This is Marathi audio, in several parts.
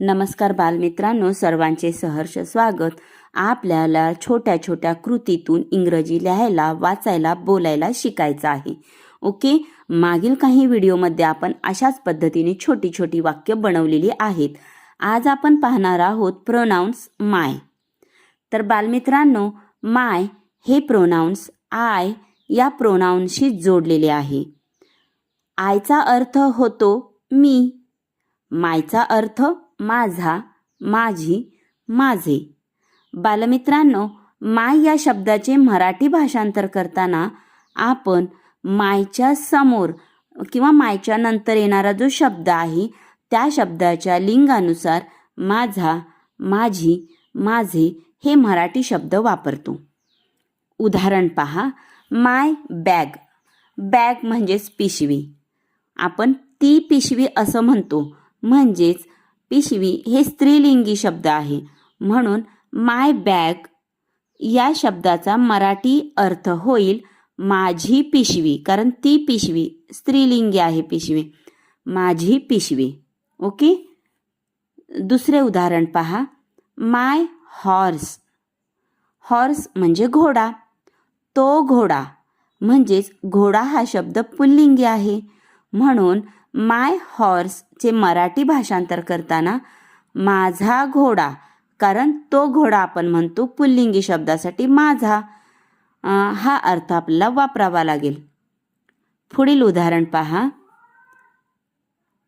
नमस्कार बालमित्रांनो सर्वांचे सहर्ष स्वागत. आपल्याला छोट्या छोट्या कृतीतून इंग्रजी लिहायला वाचायला बोलायला शिकायचं आहे. ओके? मागील काही व्हिडिओमध्ये आपण अशाच पद्धतीने छोटी छोटी वाक्य बनवलेली आहेत. आज आपण पाहणार आहोत प्रोनाऊन्स माय तर बालमित्रांनो माय हे प्रोनाऊन्स आय या प्रोनाऊनशी जोडलेले आहे. आयचा अर्थ होतो मी. मायचा अर्थ माझा माझी माझे. बालमित्रांनो माय या शब्दाचे मराठी भाषांतर करताना आपण मायच्या समोर किंवा मायच्या नंतर येणारा जो शब्द आहे त्या शब्दाच्या लिंगानुसार माझा माझी माझे हे मराठी शब्द वापरतो. उदाहरण पहा माय बॅग. बॅग म्हणजेच पिशवी. आपण ती पिशवी असं म्हणतो म्हणजेच पिशवी हे स्त्रीलिंगी शब्द आहे. म्हणून माय बॅग या शब्दाचा मराठी अर्थ होईल माझी पिशवी कारण ती पिशवी स्त्रीलिंगी आहे पिशवी. माझी पिशवी. ओके? दुसरे उदाहरण पहा. माय हॉर्स हॉर्स म्हणजे घोडा. तो घोडा म्हणजेच घोडा हा शब्द पुल्लिंगी आहे. म्हणून माय हॉर्सचे मराठी भाषांतर करताना माझा घोडा कारण तो घोडा आपण म्हणतो पुल्लिंगी शब्दासाठी माझा हा अर्थ आपल्याला वापरावा लागेल. पुढील उदाहरण पहा.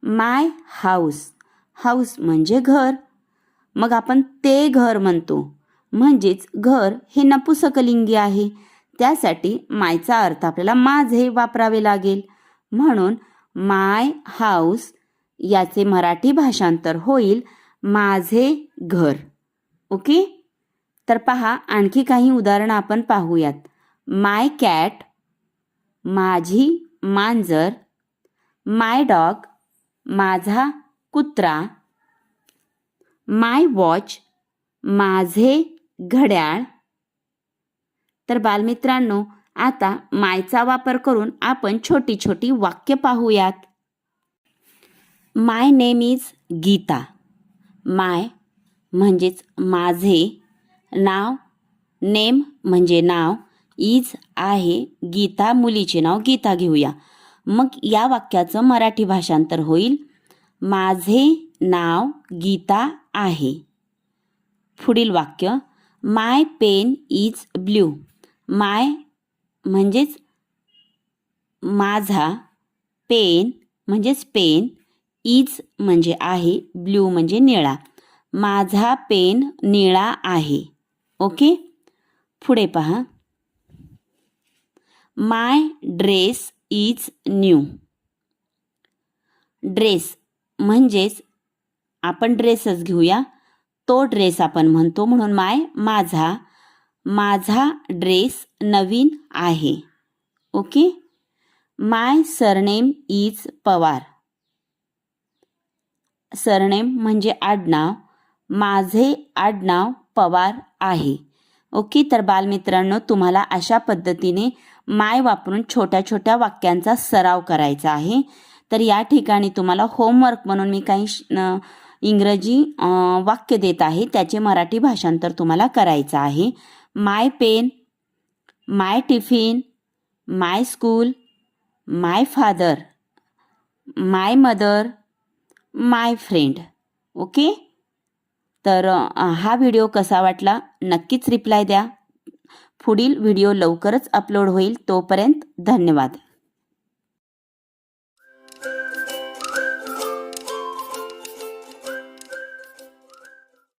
माय हाऊस हाऊस म्हणजे घर. मग आपण ते घर म्हणतो. म्हणजेच घर हे नपुसकलिंगी आहे. त्यासाठी मायचा अर्थ आपल्याला माझे वापरावे लागेल. म्हणून माय हाऊस याचे मराठी भाषांतर होईल माझे घर. ओके? तर पहा आणखी काही उदाहरणं आपण पाहूयात. माय कॅट माझी मांजर माय डॉग माझा कुत्रा माय वॉच माझे घड्याळ. तर बालमित्रांनो आता मायचा वापर करून आपण छोटी छोटी वाक्य पाहूयात. My name is Gita. My म्हणजेच माझे नाव नेम म्हणजे नाव इज आहे गीता मुलीचे नाव गीता घेऊया. मग या वाक्याचं मराठी भाषांतर होईल. माझे नाव गीता आहे. पुढील वाक्य my pen is blue. My म्हणजेच माझा पेन म्हणजेच पेन इज म्हणजे आहे ब्ल्यू म्हणजे निळा. माझा पेन निळा आहे. ओके? पुढे पहा. My dress is new. Dress म्हणजेच आपण ड्रेसच घेऊया. तो ड्रेस आपण म्हणतो म्हणून माय माझा माझा ड्रेस नवीन आहे. Okay? My surname is Pawar. Surname म्हणजे आडनाव. माझे आडनाव पवार आहे. ओके? तर बालमित्रांनो तुम्हाला अशा पद्धतीने माय वापरून छोट्या छोट्या वाक्यांचा सराव करायचा आहे. तर या ठिकाणी तुम्हाला होमवर्क म्हणून मी काही श- इंग्रजी वाक्य देत आहे. त्याचे मराठी भाषांतर तुम्हाला करायचं आहे. My pen my tiffin my school my father my mother my friend okay तर हा व्हिडिओ कसा वाटला? नक्कीच रिप्लाय द्या. पुढील व्हिडिओ लवकरच अपलोड होईल. तोपर्यंत धन्यवाद.